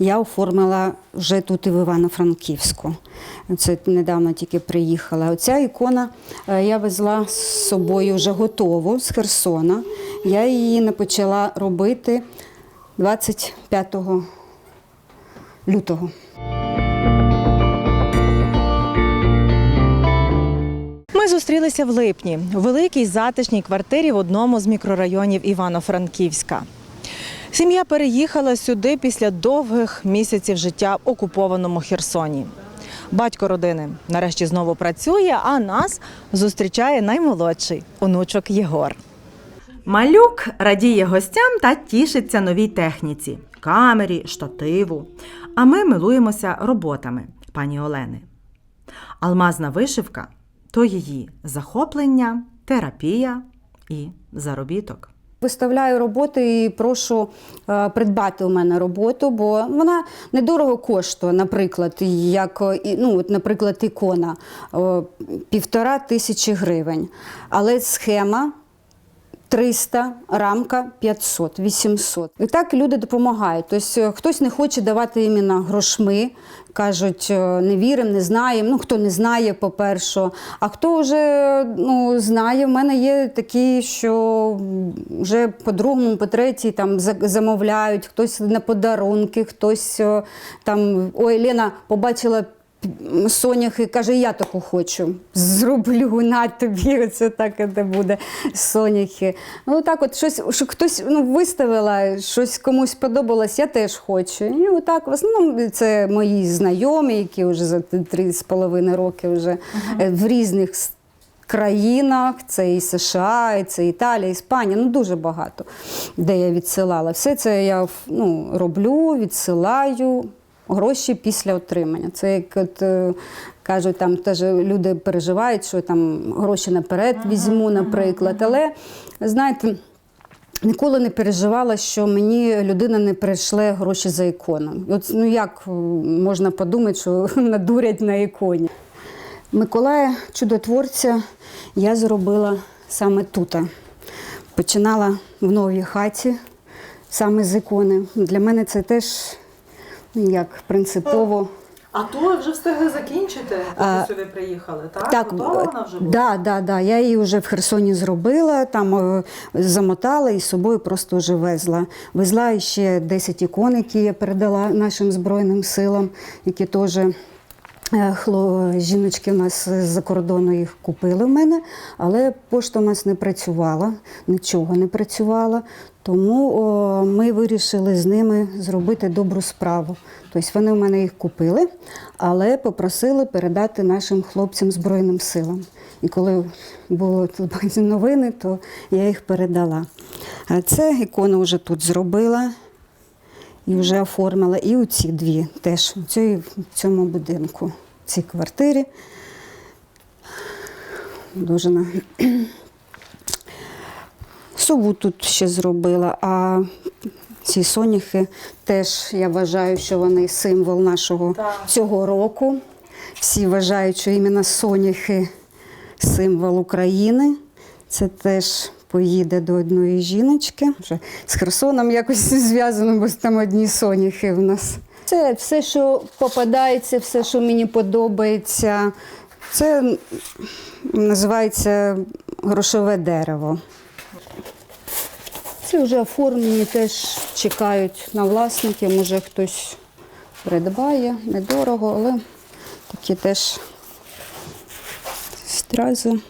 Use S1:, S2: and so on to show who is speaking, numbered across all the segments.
S1: я оформила вже тут і в Івано-Франківську. Це недавно тільки приїхала. Оця ікона е, я везла з собою вже готову з Херсона. Я її не почала робити 25 лютого.
S2: Ми зустрілися в липні у великій затишній квартирі в одному з мікрорайонів Івано-Франківська. Сім'я переїхала сюди після довгих місяців життя в окупованому Херсоні. Батько родини нарешті знову працює, а нас зустрічає наймолодший онучок Єгор. Малюк радіє гостям та тішиться новій техніці камері, штативу. А ми милуємося роботами пані Олени. Алмазна вишивка то її захоплення, терапія і заробіток.
S1: Виставляю роботи і прошу е, придбати у мене роботу, бо вона недорого коштує, наприклад, як е, ну, наприклад, ікона е, півтора тисячі гривень. Але схема 300, рамка 500, 800. І так люди допомагають. Тобто е, хтось не хоче давати іменно грошми, кажуть, е, не віримо, не знаємо. Ну, хто не знає, по-перше. А хто вже ну, знає, в мене є такі, що вже по другому, по третій там замовляють, хтось на подарунки, хтось е, там, ой, Лена побачила Соняхи каже, я таку хочу. Зроблю на тобі. Оце так це буде соняхи. Ну так, от щось, що хтось ну, виставила, щось комусь подобалось, я теж хочу. І отак, в основному це мої знайомі, які вже за три з половиною роки вже е, в різних країнах. Це і США, і це Італія, Іспанія. Ну дуже багато, де я відсилала. Все це я ну, роблю, відсилаю гроші після отримання. Це як от, е, кажуть, там теж люди переживають, що там гроші наперед візьму, наприклад. Але знаєте. Ніколи не переживала, що мені людина не прийшле гроші за ікону. От, ну як е, можна подумати, що надурять на іконі. Миколая чудотворця я зробила саме тут. Починала в новій хаті саме з ікони. Для мене це теж як принципово.
S2: А то ви вже встигли закінчити,
S1: коли
S2: сюди приїхали, так?
S1: Так, да, да, да. Я її вже в Херсоні зробила, там е, замотала і з собою просто вже везла. Везла ще 10 ікон, які я передала нашим Збройним силам, які теж. Е, Жіночки в нас з-за кордону їх купили в мене, але пошта у нас не працювала, нічого не працювала. Тому о, ми вирішили з ними зробити добру справу. Тобто вони в мене їх купили, але попросили передати нашим хлопцям Збройним силам. І коли було новини, то я їх передала. Це ікону вже тут зробила і вже оформила. І оці дві теж в цьому будинку, в цій квартирі. Дуже на... Сову тут ще зробила, а ці соняхи теж я вважаю, що вони символ нашого
S2: Так.
S1: цього року. Всі вважають, що іменно соняхи символ України. Це теж поїде до одної жіночки. Вже з Херсоном якось зв'язано, бо там одні соняхи в нас. Це все, що попадається, все, що мені подобається. Це називається грошове дерево. Це вже оформлені, теж чекають на власників, може хтось придбає, недорого, але такі теж стрази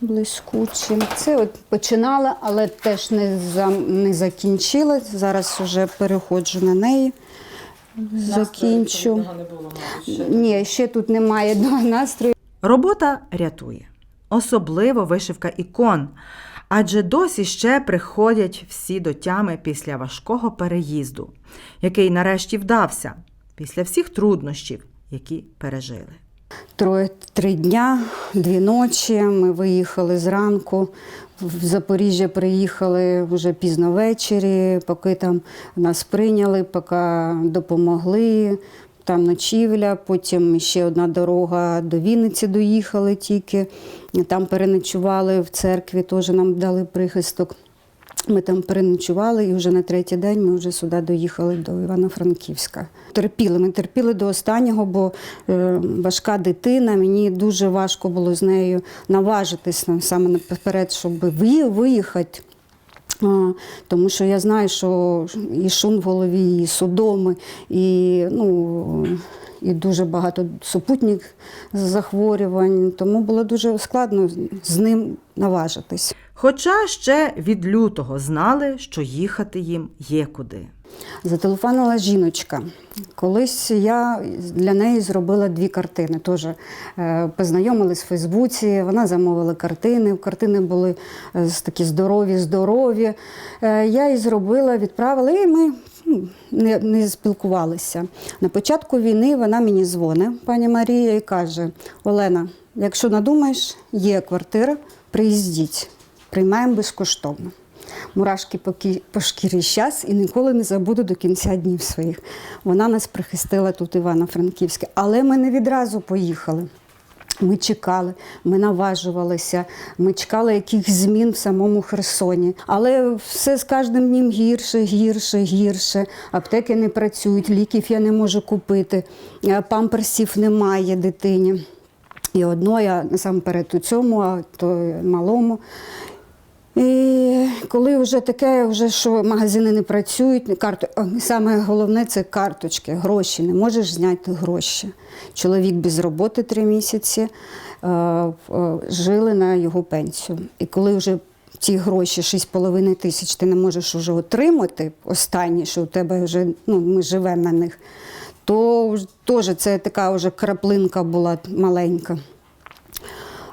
S1: блискучі. Це от починала, але теж не, за, не закінчила. Зараз вже переходжу на неї. Закінчу. Ні, ще тут немає настрою.
S2: Робота рятує, особливо вишивка ікон. Адже досі ще приходять всі до тями після важкого переїзду, який нарешті вдався після всіх труднощів, які пережили.
S1: Троє три дня, дві ночі. Ми виїхали зранку. В Запоріжжя приїхали вже пізно ввечері, поки там нас прийняли, поки допомогли. Там ночівля, потім ще одна дорога до Вінниці доїхали тільки. Там переночували в церкві, теж нам дали прихисток. Ми там переночували, і вже на третій день ми вже сюди доїхали до Івано-Франківська. Терпіли, ми терпіли до останнього, бо е, важка дитина. Мені дуже важко було з нею наважитися саме наперед, щоб виїхати. Тому що я знаю, що і шум в голові, і судоми, і, ну, і дуже багато супутніх захворювань. Тому було дуже складно з ним наважитись.
S3: Хоча ще від лютого знали, що їхати їм є куди.
S1: Зателефонувала жіночка. Колись я для неї зробила дві картини. Теж е, познайомились в Фейсбуці. Вона замовила картини. Картини були е, такі здорові, здорові. Е, Я їй зробила, відправила, і ми ну, не, не спілкувалися. На початку війни вона мені дзвонить, пані Марія, і каже: Олена, якщо надумаєш, є квартира, приїздіть, приймаємо безкоштовно. Мурашки по, шкірі щас і ніколи не забуду до кінця днів своїх. Вона нас прихистила тут Івано-Франківське. Але ми не відразу поїхали. Ми чекали, ми наважувалися, ми чекали якихось змін в самому Херсоні. Але все з кожним днем гірше, гірше, гірше. Аптеки не працюють, ліків я не можу купити, е, памперсів немає дитині. І одно я насамперед у цьому, а то малому. І коли вже таке, вже що магазини не працюють, карту... саме головне це карточки, гроші. Не можеш зняти гроші. Чоловік без роботи три місяці е, е, жили на його пенсію. І коли вже ці гроші 6,5 тисяч ти не можеш вже отримати, останні, що у тебе вже ну, ми живемо на них, то теж це така вже краплинка була маленька.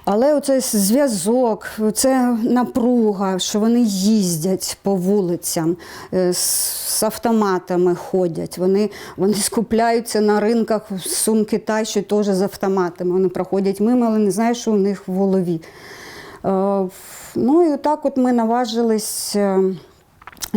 S1: Але оцей зв'язок, це напруга, що вони їздять по вулицям, е, з, автоматами ходять. Вони, вони скупляються на ринках сум Китай, що теж з автоматами. Вони проходять мимо, але не знають, що у них в голові. Е, Ну і так от ми наважились.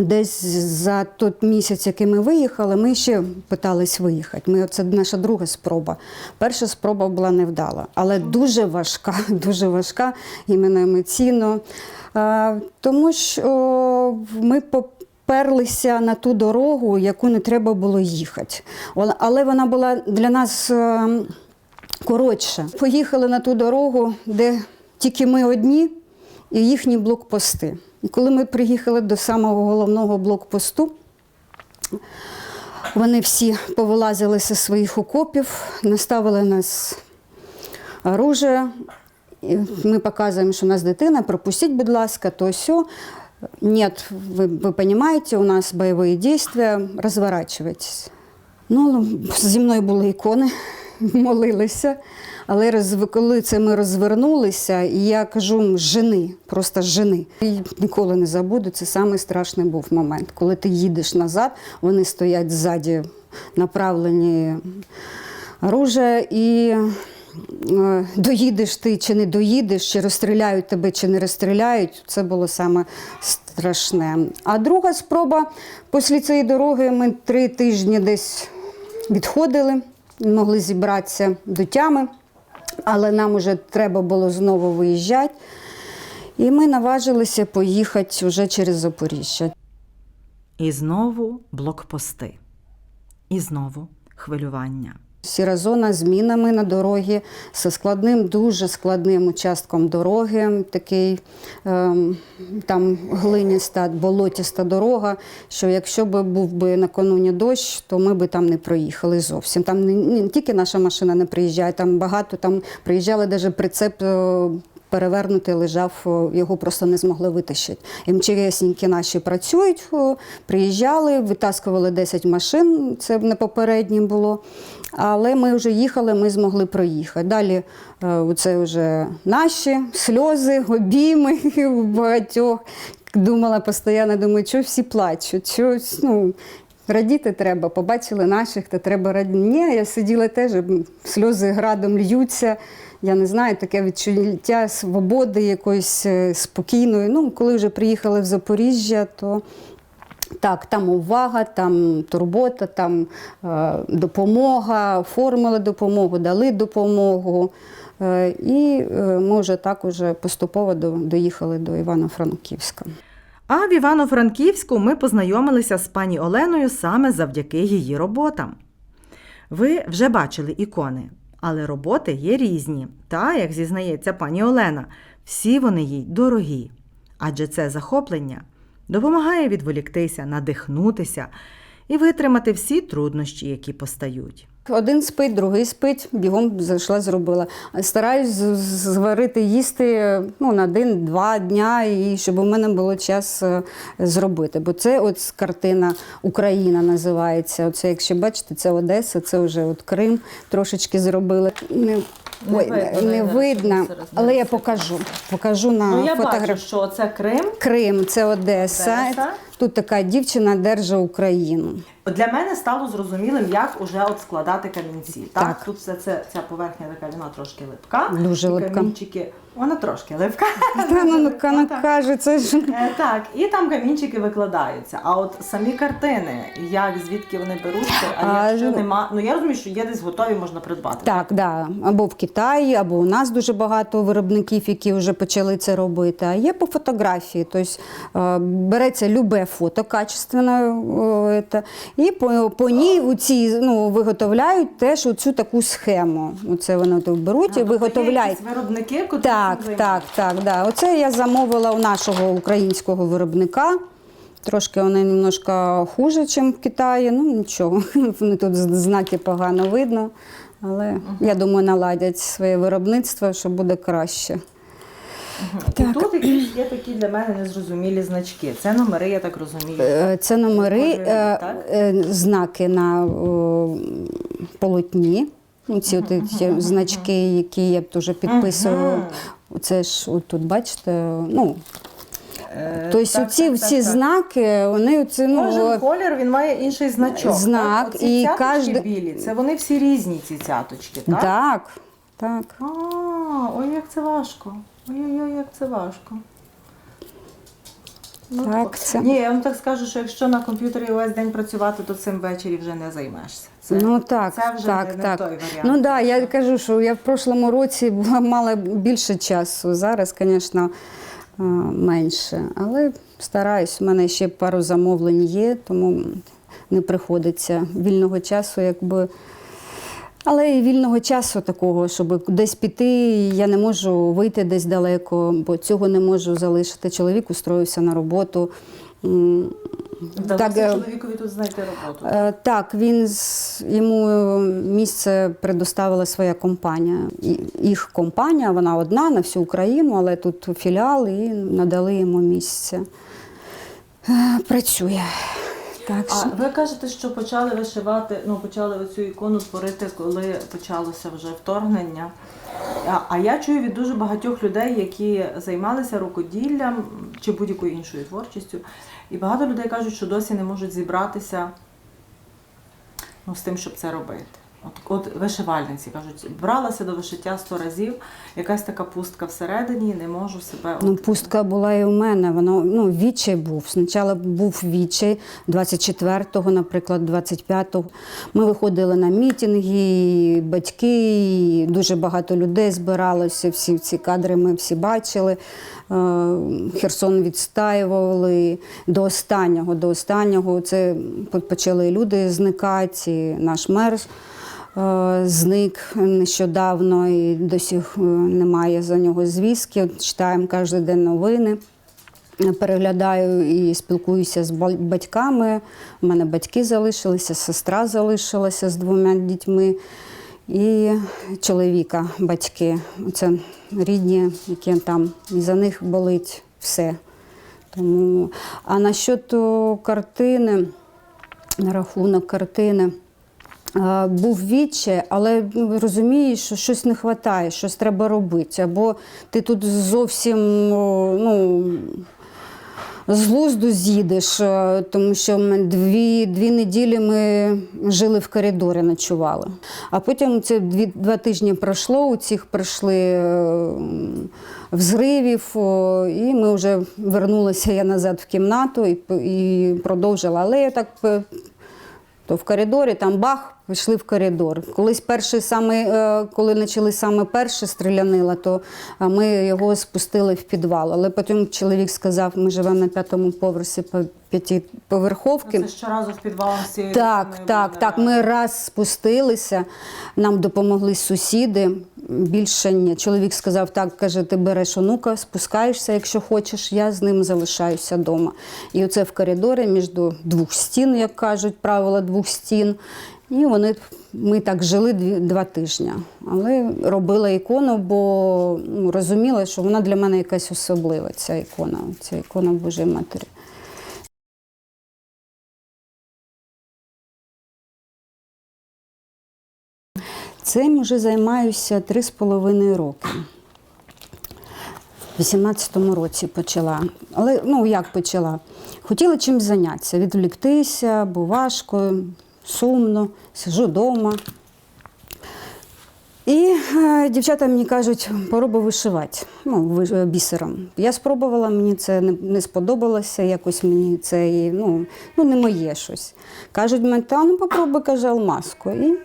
S1: Десь за той місяць, який ми виїхали, ми ще питались виїхати. Ми, це наша друга спроба. Перша спроба була невдала, але дуже важка, дуже важка, іменно емоційно. Тому що ми поперлися на ту дорогу, яку не треба було їхати. Але вона була для нас е, коротша. Поїхали на ту дорогу, де тільки ми одні і їхні блокпости. І коли ми приїхали до самого головного блокпосту, вони всі повилазили зі своїх окопів, наставили нас оружие. Ми показуємо, що у нас дитина, пропустіть, будь ласка, то все. Нет, ви, ви розумієте, у нас бойові дії, розворачуйтесь. Ну, зі мною були ікони, молилися. Але розв- коли це ми розвернулися, і я кажу жени, просто жени. І ніколи не забуду, це самий страшний був момент. Коли ти їдеш назад, вони стоять ззаді, направлені оружие, і е, доїдеш ти чи не доїдеш, чи розстріляють тебе, чи не розстріляють. Це було саме страшне. А друга спроба після цієї дороги ми три тижні десь відходили, могли зібратися до тями, але нам вже треба було знову виїжджати. І ми наважилися поїхати вже через Запоріжжя.
S3: І знову блокпости. І знову хвилювання.
S1: Сіра зона з мінами на дорогі, зі складним, дуже складним участком дороги, такий ем, там глиняста, болотіста дорога. Що якщо б був би накануні дощ, то ми б там не проїхали зовсім. Там не, не тільки наша машина не приїжджає, там багато там приїжджали навіть прицеп. Перевернутий лежав, його просто не змогли витащити. МЧСники наші працюють, приїжджали, витаскували 10 машин, це не попереднім було. Але ми вже їхали, ми змогли проїхати. Далі е, це вже наші сльози, обійми багатьох. Думала постійно, думаю, що всі плачуть, що, ну, радіти треба, побачили наших, то треба радіти. Ні, я сиділа теж, сльози градом льються. Я не знаю, таке відчуття свободи, якоїсь е, спокійної. Ну, коли вже приїхали в Запоріжжя, то так, там увага, там турбота, там е, допомога, оформили допомогу, дали допомогу. Е, і е, ми вже так уже поступово до, доїхали до Івано-Франківська.
S3: А в Івано-Франківську ми познайомилися з пані Оленою саме завдяки її роботам. Ви вже бачили ікони, але роботи є різні. Та, як зізнається пані Олена, всі вони їй дорогі. Адже це захоплення допомагає відволіктися, надихнутися і витримати всі труднощі, які постають.
S1: Один спить, другий спить, бігом зайшла, зробила. Стараюсь зварити їсти ну, на один-два дня, і щоб у мене було час е, зробити. Бо це от картина Україна називається. Оце, якщо бачите, це Одеса, це вже от Крим трошечки зробили. Не, ой,
S2: видно,
S1: не
S2: не
S1: видно,
S2: зараз
S1: але я покажу. Покажу на
S2: Ну, я
S1: фотографії.
S2: бачу, що це Крим.
S1: Крим, це Одеса.
S2: Одеса.
S1: Тут така дівчина держа Україну.
S2: Для мене стало зрозумілим, як уже от складати камінці. Так,
S1: Так.
S2: тут все це ця поверхня така вона трошки липка.
S1: Дуже
S2: і
S1: липка.
S2: Камінчики, вона трошки липка.
S1: Та, ну, ну, ну, каже, це ж
S2: Е, Так, і там камінчики викладаються. А от самі картини, як звідки вони беруться, а,
S1: А,
S2: якщо
S1: ну-
S2: нема, ну я розумію, що є десь готові, можна придбати.
S1: Так, да. або в Китаї, або у нас дуже багато виробників, які вже почали це робити. А є по фотографії. Тобто береться любе фото качественне, і по, по ній у цій, ну, виготовляють теж оцю таку схему. Оце вони беруть і
S2: Тобто є
S1: виготовляють.
S2: якісь виробники, котрі
S1: Так, так, так, да. Оце я замовила у нашого українського виробника. Трошки вони немножко хуже, ніж в Китаї. Ну нічого, вони тут знаки погано видно. Але я думаю, наладять своє виробництво, що буде краще.
S2: І тут якісь є такі для мене незрозумілі значки. Це номери, я так розумію.
S1: Е, Це номери, е,
S2: так?
S1: е, знаки на о, полотні. Ну, Ці от ці значки, які я теж підписую. Це ж от тут, бачите, ну,
S2: Е,
S1: Тобто
S2: так,
S1: ці
S2: так,
S1: всі знаки, вони оце, ну,
S2: Кожен колір він має інший значок.
S1: Знак,
S2: так? Оці
S1: і
S2: цяточки
S1: кожне-
S2: білі, це вони всі різні, ці цяточки, так?
S1: так, так.
S2: А, ой, як це важко. Ой-ой-ой, як це важко. Ну,
S1: Так, це-
S2: Ні, я вам так скажу, що якщо на комп'ютері увесь день працювати, то цим ввечері вже не займешся. Це,
S1: ну так,
S2: це вже
S1: так,
S2: не,
S1: так.
S2: той варіант.
S1: Ну так, да, я кажу, що я в прошлому році була мала більше часу. Зараз, звісно, менше. Але стараюсь, у мене ще пару замовлень є, тому не приходиться вільного часу, якби. Але і вільного часу такого, щоб десь піти, я не можу вийти десь далеко, бо цього не можу залишити. Чоловік устроївся на роботу. М,
S2: Вдалося
S1: е,
S2: чоловікові тут знайти роботу.
S1: Е, Так, він йому місце предоставила своя компанія. Їх компанія, вона одна на всю Україну, але тут філіал і надали йому місце. Е, Працює. Так.
S2: А ви кажете, що почали вишивати, ну почали оцю ікону творити, коли почалося вже вторгнення. А, а я чую від дуже багатьох людей, які займалися рукоділлям чи будь-якою іншою творчістю. І багато людей кажуть, що досі не можуть зібратися ну, з тим, щоб це робити. От, от вишивальниці кажуть, бралася до вишиття сто разів, якась така пустка всередині, не можу себе.
S1: Ну, пустка була і у мене. Воно ну, відчай був. Спочатку був відчай 24-го, наприклад, 25-го. Ми виходили на мітинги, батьки, дуже багато людей збиралося. Всі ці кадри ми всі бачили. Е, Херсон відстаювали до останнього. До останнього це почали люди зникати. Наш мер зник нещодавно і до сих е, немає за нього звістки. Читаємо кожен день новини. Переглядаю і спілкуюся з батьками. У мене батьки залишилися, сестра залишилася з двома дітьми і чоловіка, батьки. Це рідні, які там, і за них болить все. Тому, а о, картини, на рахунок картини. Е, Був відчай, але ну, розумієш, що щось не вистачає, щось треба робити. Або ти тут зовсім ну, з глузду з'їдеш, е, тому що ми дві, дві неділі ми жили в коридорі, ночували. А потім це дві, два тижні пройшло, у цих прийшли е, взривів, і ми вже вернулися я назад в кімнату і, і продовжила. Але я так То в коридорі там бах, пішли в коридор. Колись перший саме, е, коли почали саме перше стрілянила, то е, ми його спустили в підвал. Але потім чоловік сказав, ми живемо на п'ятому поверсі по Це
S2: щоразу в підвал всі.
S1: Так, так, так. Ми раз спустилися, нам допомогли сусіди. Більше ні. Чоловік сказав, так, каже, ти береш онука, спускаєшся, якщо хочеш, я з ним залишаюся вдома. І оце в коридорі між двох стін, як кажуть, правила двох стін. І вони, ми так жили дві, два тижні. Але робила ікону, бо ну, розуміла, що вона для мене якась особлива, ця ікона, ця ікона Божої Матері. Цим вже займаюся три з половиною роки. В 18-му році почала. Але ну як почала? Хотіла чимось зайнятися, відвліктися, бо важко, сумно, сижу вдома. І е, дівчата мені кажуть, пробуй вишивати ну, е, бісером. Я спробувала, мені це не, не сподобалося, якось мені це ну, ну, не моє щось. Кажуть, мені, та ну попробуй, каже, алмазку. І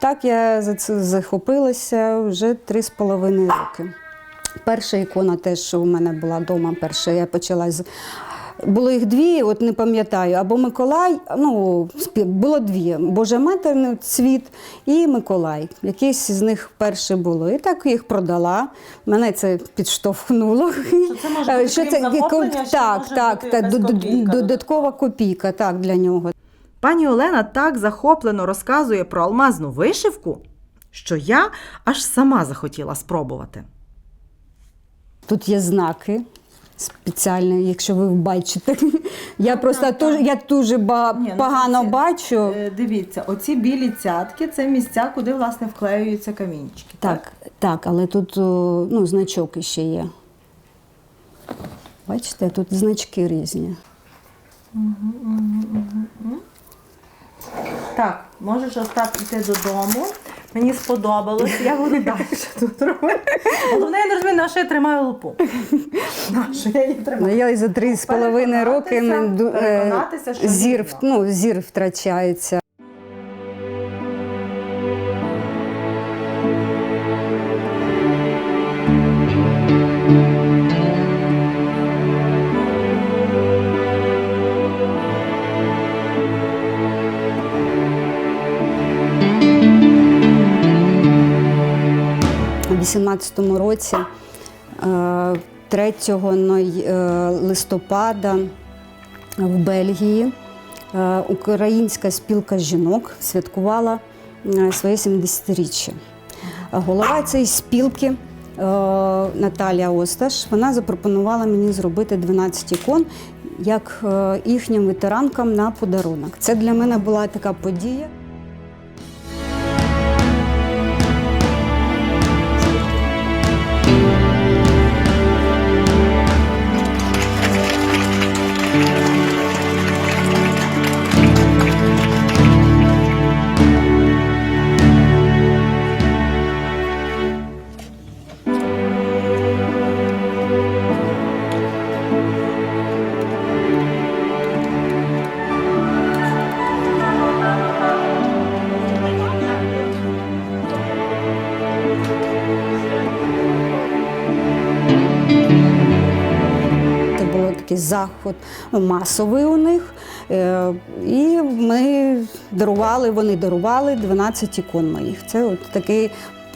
S1: так я за це захопилася вже три з половиною роки. Перша ікона теж що у мене була вдома, перша я почала з. Було їх дві, от не пам'ятаю, або Миколай, ну, було дві: Божа Матерний цвіт і Миколай. Якийсь з них перше було. І так їх продала. Мене це підштовхнуло.
S2: Що це може бути,
S1: Що
S2: крім
S1: це-
S2: захоплення, ще
S1: так,
S2: може
S1: так,
S2: бути
S1: так, додаткова копійка так, для нього.
S3: Пані Олена так захоплено розказує про алмазну вишивку, що я аж сама захотіла спробувати.
S1: Тут є знаки спеціальні, якщо ви бачите. Я просто
S2: так, так.
S1: я дуже ба-
S2: Ні, ну,
S1: погано
S2: це-
S1: бачу.
S2: Е, Дивіться, оці білі цятки це місця, куди власне вклеюються камінчики.
S1: Так, так, але тут ну, значок ще є. Бачите, тут значки різні.
S2: Так, можеш Остап іти додому. Мені сподобалось, я буду далі тут робити. Головне, я не розумію, на що я тримаю лупу. На що я її
S1: Ну,
S2: тримаю?
S1: я і за три з половиною роки не ду- е,
S2: переконатися, що
S1: зір, ну, зір втрачається. У 18-му році, е, 3 е, листопада в Бельгії е, Українська спілка жінок святкувала е, своє 70-річчя. Голова цієї спілки е, Наталія Осташ вона запропонувала мені зробити 12 ікон як е, їхнім ветеранкам на подарунок. Це для мене була така подія. Заход масовий у них. Е, І ми дарували, вони дарували 12 ікон моїх. Це от такий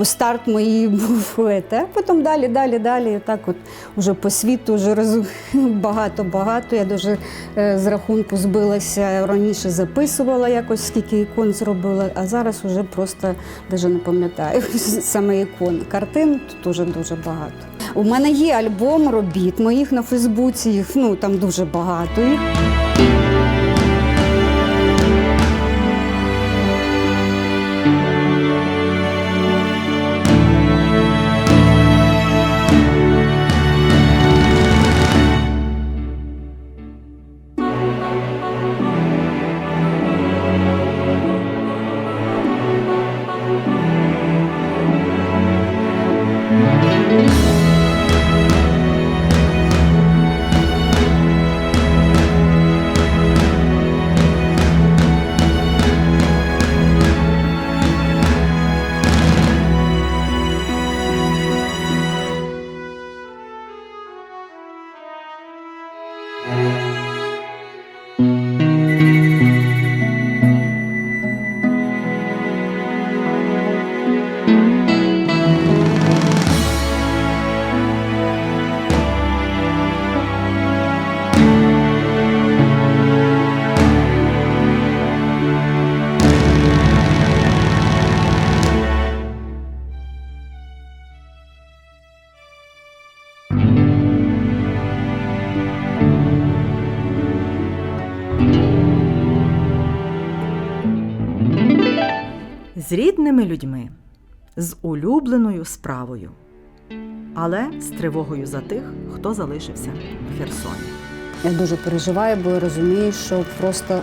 S1: старт моїй був. А потім далі, далі, далі. Так от уже по світу вже роз... багато-багато. Я дуже е, з рахунку збилася. Раніше записувала якось, скільки ікон зробила, а зараз вже просто навіть не пам'ятаю саме ікон. Картин тут дуже дуже багато. У мене є альбом робіт моїх на Фейсбуці, їх ну там дуже багато.
S3: З рідними людьми, з улюбленою справою, але з тривогою за тих, хто залишився в Херсоні.
S1: Я дуже переживаю, бо розумію, що просто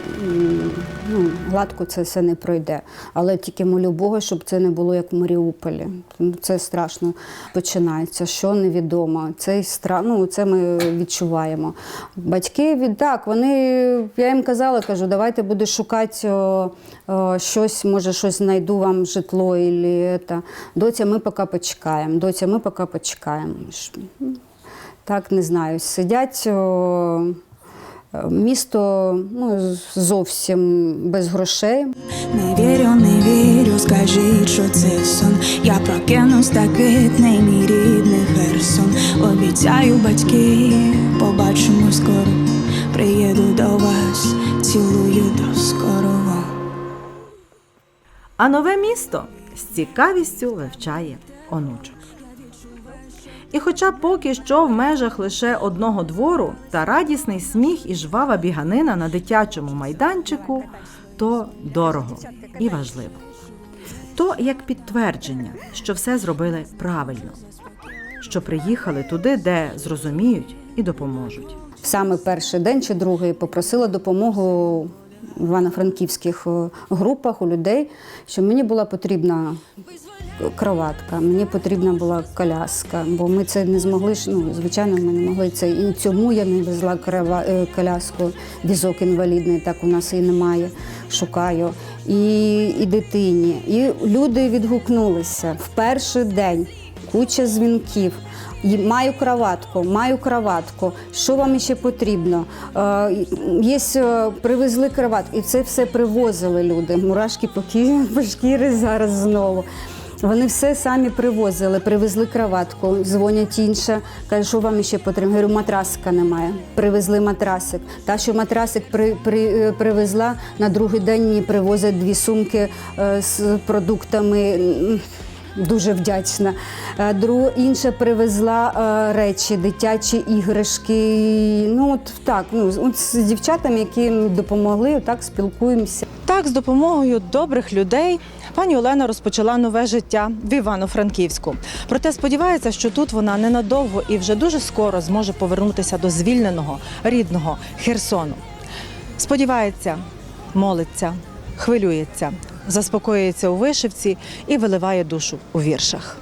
S1: ну, гладко це все не пройде. Але тільки молю Бога, щоб це не було як в Маріуполі. Це страшно починається. Що невідомо. Цей страх, ну це ми відчуваємо. Батьки від так, вони я їм казала, кажу, давайте буду шукати о, о, щось, може, щось знайду вам житло і це. Доця, ми поки почекаємо. Доця, ми поки почекаємо. Так не знаю. Сидять о, місто ну, зовсім без грошей.
S4: Не вірю, не вірю, скажіть, що це сон. Я прокинусь такий дней, мій рідний Херсон. Обіцяю батьки, побачимо скоро. Приїду до вас, цілую до скорого.
S3: А нове місто з цікавістю вивчає онучок. І хоча поки що в межах лише одного двору та радісний сміх і жвава біганина на дитячому майданчику, то дорого і важливо. То як підтвердження, що все зробили правильно, що приїхали туди, де зрозуміють і допоможуть.
S1: В саме перший день чи другий попросила допомогу в івано-франківських е, групах у людей, що мені була потрібна кроватка, мені потрібна була коляска, бо ми це не змогли. Ну, звичайно, ми не могли це. І цьому я не везла е, коляску, візок інвалідний, так у нас і немає. Шукаю. І, і дитині. І люди відгукнулися в перший день. Куча дзвінків. Маю кроватку, маю кроватку. Що вам ще потрібно? Е, є, е, привезли кроватку, і це все привозили люди. Мурашки по шкірі зараз знову. Вони все самі привозили, привезли кроватку, дзвонять інше, каже, що вам ще потрібно. Говорю, матраска немає. Привезли матрасик. Та, що матрасик при, при, е, привезла, на другий день мені привозять дві сумки е, з продуктами. Дуже вдячна. Е, Друг, інша привезла речі, дитячі іграшки. Ну от так, ну от з дівчатами, які допомогли, так спілкуємося.
S2: Так, з допомогою добрих людей пані Олена розпочала нове життя в Івано-Франківську. Проте сподівається, що тут вона ненадовго і вже дуже скоро зможе повернутися до звільненого рідного Херсону. Сподівається, молиться, хвилюється, заспокоюється у вишивці і виливає душу у віршах.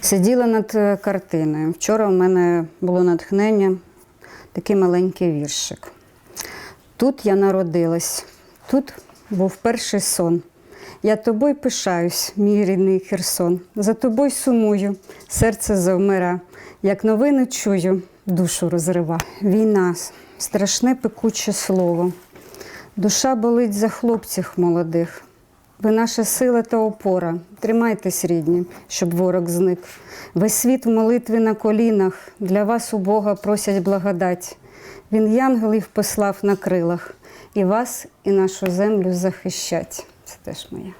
S1: Сиділа над е, картиною. Вчора у мене було натхнення, такий маленький віршик. Тут я народилась, тут був перший сон. Я тобою пишаюсь, мій рідний Херсон. За тобою сумую, серце завмира. Як новини чую, душу розрива. Війна, страшне пекуче слово. Душа болить за хлопців молодих. Ви наша сила та опора. Тримайтесь, рідні, щоб ворог зник. Весь світ в молитві на колінах. Для вас у Бога просять благодать. Він янголів послав на крилах. І вас, і нашу землю захищать. Теж моє.